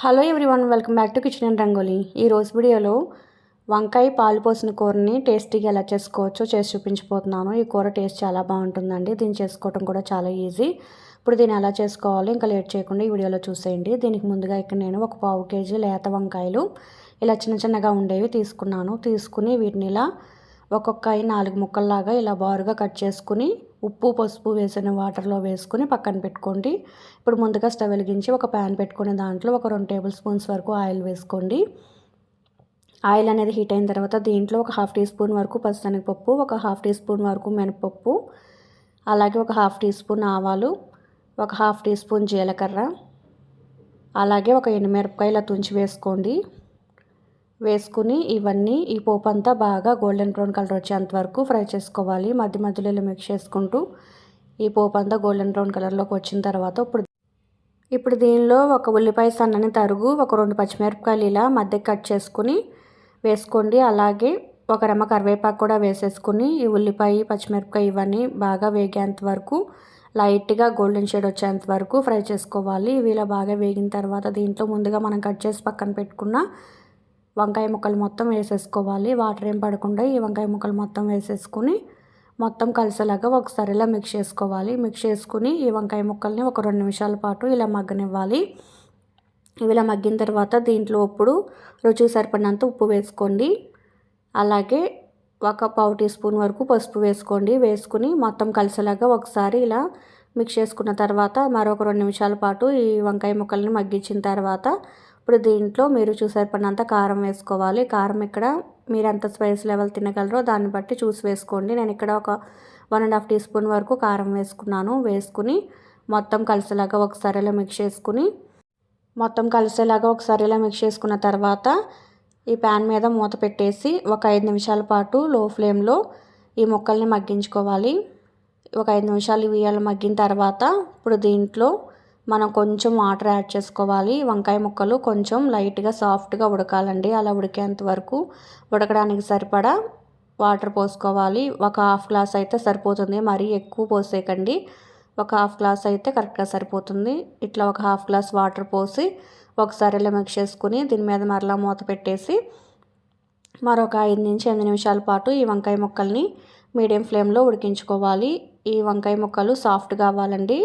Hello everyone welcome back to kitchen and Rangoli. ఈ రోజు వీడియోలో వంకాయ పాలు పోసిన కూరని టేస్టీగా ఎలా చేసుకోవచ్చో చేసి చూపించిపోతున్నాను ఈ కూర టేస్ట్ చాలా బాగుంటుందండి. దీన్ని చేసుకోవడం కూడా చాలా ఈజీ. ఇప్పుడు దీన్ని ఎలా చేసుకోవాలో ఇంకా లేట్ చేయకుండా ఈ వీడియోలో చూసేయండి. దీనికి ముందుగా ఇక్కడ నేను ఒక పావు కేజీ లేత వంకాయలు ఇలా చిన్న చిన్నగా ఉండేవి తీసుకున్నాను. తీసుకుని వీటిని ఇలా ఒక్కొక్కయి నాలుగు ముక్కల్లాగా ఇలా బారుగా కట్ చేసుకుని ఉప్పు పసుపు వేసిన వాటర్లో వేసుకుని పక్కన పెట్టుకోండి. ఇప్పుడు ముందుగా స్టవ్ వెలిగించి ఒక ప్యాన్ పెట్టుకుని దాంట్లో ఒక రెండు టేబుల్ స్పూన్స్ వరకు ఆయిల్ వేసుకోండి. ఆయిల్ అనేది హీట్ అయిన తర్వాత దీంట్లో ఒక హాఫ్ టీ స్పూన్ వరకు పచ్చనగపప్పు ఒక హాఫ్ టీ స్పూన్ వరకు మినపప్పు అలాగే ఒక హాఫ్ టీ స్పూన్ ఆవాలు ఒక హాఫ్ టీ స్పూన్ జీలకర్ర అలాగే ఒక ఎండుమిరపకాయలు తుంచి వేసుకోండి. వేసుకుని ఇవన్నీ ఈ పోపు అంతా బాగా గోల్డెన్ బ్రౌన్ కలర్ వచ్చేంత వరకు ఫ్రై చేసుకోవాలి. మధ్య మధ్యలో మిక్స్ చేసుకుంటూ ఈ పోపు అంతా గోల్డెన్ బ్రౌన్ కలర్లోకి వచ్చిన తర్వాత ఇప్పుడు ఇప్పుడు దీనిలో ఒక ఉల్లిపాయ సన్నని తరుగు ఒక రెండు పచ్చిమిరపకాయలు ఇలా మధ్య కట్ చేసుకుని వేసుకోండి. అలాగే ఒక రెమ్మ కరివేపాకు కూడా వేసేసుకుని ఈ ఉల్లిపాయ పచ్చిమిరపకాయ ఇవన్నీ బాగా వేగేంత వరకు లైట్గా గోల్డెన్ షేడ్ వచ్చేంత వరకు ఫ్రై చేసుకోవాలి. ఇవి ఇలా బాగా వేగిన తర్వాత దీంట్లో ముందుగా మనం కట్ చేసి పక్కన పెట్టుకున్న వంకాయ ముక్కలు మొత్తం వేసేసుకోవాలి. వాటర్ ఏం పడకుండా ఈ వంకాయ ముక్కలు మొత్తం వేసేసుకుని మొత్తం కలిసేలాగా ఒకసారి ఇలా మిక్స్ చేసుకోవాలి. మిక్స్ చేసుకుని ఈ వంకాయ ముక్కల్ని ఒక రెండు నిమిషాల పాటు ఇలా మగ్గనివ్వాలి. ఇలా మగ్గిన తర్వాత దీంట్లో ఇప్పుడు రుచికి సరిపడినంత ఉప్పు వేసుకోండి. అలాగే ఒక పావు టీ స్పూన్ వరకు పసుపు వేసుకోండి. వేసుకుని మొత్తం కలిసేలాగా ఒకసారి ఇలా మిక్స్ చేసుకున్న తర్వాత మరొక రెండు నిమిషాల పాటు ఈ వంకాయ ముక్కల్ని మగ్గించిన తర్వాత ఇప్పుడు దీంట్లో మీరు చూసారు పడినంత కారం వేసుకోవాలి. కారం ఇక్కడ మీరు ఎంత స్పైస్ లెవెల్ తినగలరో దాన్ని బట్టి చూసి వేసుకోండి. నేను ఇక్కడ ఒక one and half teaspoon వరకు కారం వేసుకున్నాను. వేసుకుని మొత్తం కలిసేలాగా ఒకసారి ఇలా మిక్స్ చేసుకుని మొత్తం కలిసేలాగా ఒకసారి ఇలా మిక్స్ చేసుకున్న తర్వాత ఈ ప్యాన్ మీద మూత పెట్టేసి ఒక ఐదు నిమిషాల పాటు లో ఫ్లేమ్లో ఈ ముక్కల్ని మగ్గించుకోవాలి. ఒక ఐదు నిమిషాలు ఇవి మగ్గిన తర్వాత ఇప్పుడు దీంట్లో మనం కొంచెం వాటర్ యాడ్ చేసుకోవాలి. వంకాయ ముక్కలు కొంచెం లైట్గా సాఫ్ట్గా ఉడకాలండి. అలా ఉడికేంత వరకు ఉడకడానికి సరిపడా వాటర్ పోసుకోవాలి. ఒక హాఫ్ గ్లాస్ అయితే సరిపోతుంది. మరీ ఎక్కువ పోసేయకండి. ఒక హాఫ్ గ్లాస్ అయితే కరెక్ట్గా సరిపోతుంది. ఇట్లా ఒక హాఫ్ గ్లాస్ వాటర్ పోసి ఒకసారి ఇలా మిక్స్ చేసుకుని దీని మీద మరలా మూత పెట్టేసి మరొక ఐదు నుంచి ఎనిమిది నిమిషాల పాటు ఈ వంకాయ ముక్కల్ని మీడియం ఫ్లేమ్లో ఉడికించుకోవాలి. ఈ వంకాయ ముక్కలు సాఫ్ట్గా అవ్వాలండి.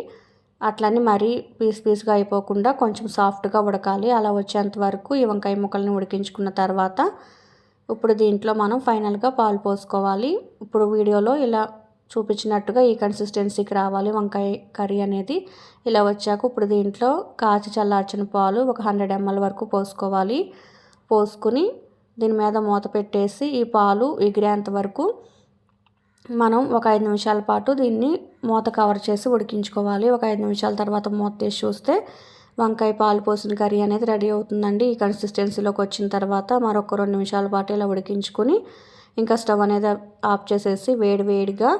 అట్లని మరీ పీస్ పీస్గా అయిపోకుండా కొంచెం సాఫ్ట్గా ఉడకాలి. అలా వచ్చేంత వరకు ఈ వంకాయ ముక్కల్ని ఉడికించుకున్న తర్వాత ఇప్పుడు దీంట్లో మనం ఫైనల్గా పాలు పోసుకోవాలి. ఇప్పుడు వీడియోలో ఇలా చూపించినట్టుగా ఈ కన్సిస్టెన్సీకి రావాలి వంకాయ కర్రీ అనేది. ఇలా వచ్చాక ఇప్పుడు దీంట్లో కాచి చల్లార్చిన పాలు ఒక హండ్రెడ్ ఎంఎల్ వరకు పోసుకోవాలి. పోసుకుని దీని మీద మూత పెట్టేసి ఈ పాలు ఎగిరేంత వరకు మనం ఒక ఐదు నిమిషాల పాటు దీన్ని మూత కవర్ చేసి ఉడికించుకోవాలి. ఒక ఐదు నిమిషాల తర్వాత మూత తీసి చూస్తే వంకాయ పాలు పోసిన కర్రీ అనేది రెడీ అవుతుందండి. ఈ కన్సిస్టెన్సీలోకి వచ్చిన తర్వాత మరొక రెండు నిమిషాల పాటు ఇలా ఉడికించుకొని ఇంకా స్టవ్ అనేది ఆఫ్ చేసేసి వేడి వేడిగా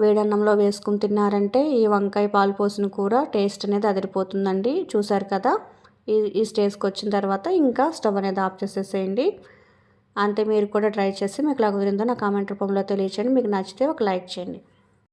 వేడన్నంలో వేసుకుని తిన్నారంటే ఈ వంకాయ పాలు పోసిన కూర టేస్ట్ అనేది అదిరిపోతుందండి. చూసారు కదా? ఈ ఈ స్టేజ్కి వచ్చిన తర్వాత ఇంకా స్టవ్ అనేది ఆఫ్ చేసేసేయండి. అంతే మీరు కూడా ట్రై చేసి మీకు ఎలా కుదిరిందో నా కామెంట్ రూపంలో తెలియచేయండి. మీకు నచ్చితే ఒక లైక్ చేయండి.